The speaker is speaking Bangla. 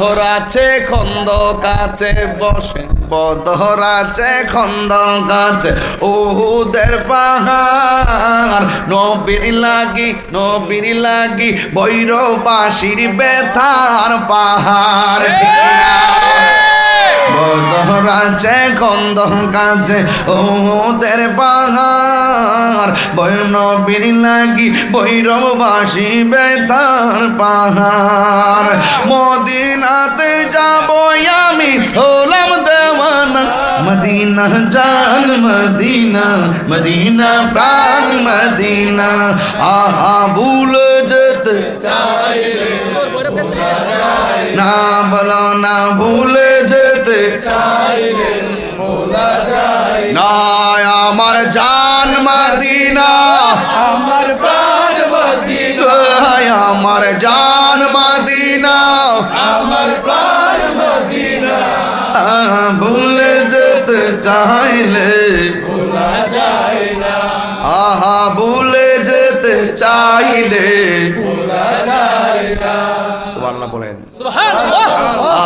বদর আছে খন্দ কাছে বসে। বদর আছে খন্দ কাছে ওহুদের পাহাড়। নবীর লাগি নবীর লাগি বৈরবাসীর বেথার পাহাড়? বদর আছে খন্দ কাছে ওদের পাহাড়। বৈনবীর লাগি বৈরববাসী বেতার পাহাড়। মদিনাতে মদিনা জান মদিনা মদিনা প্রাণ মদিনা আহা ভুল যেতে চাইলে না বলো না ভুলে যেতে চাইলে ভোলা যায় না আমার জান মদিনা আমার প্রাণ মদিনা হায় আমার জান মদিনা আমার প্রাণ মদিনা আহ, ভুলে যেতে চাইলে ভোলা যায় না আহা ভুলে যেতে চাইলে। ভোলা যায় না সুবহানাল্লাহ বলেন। সুবহানাল্লাহ।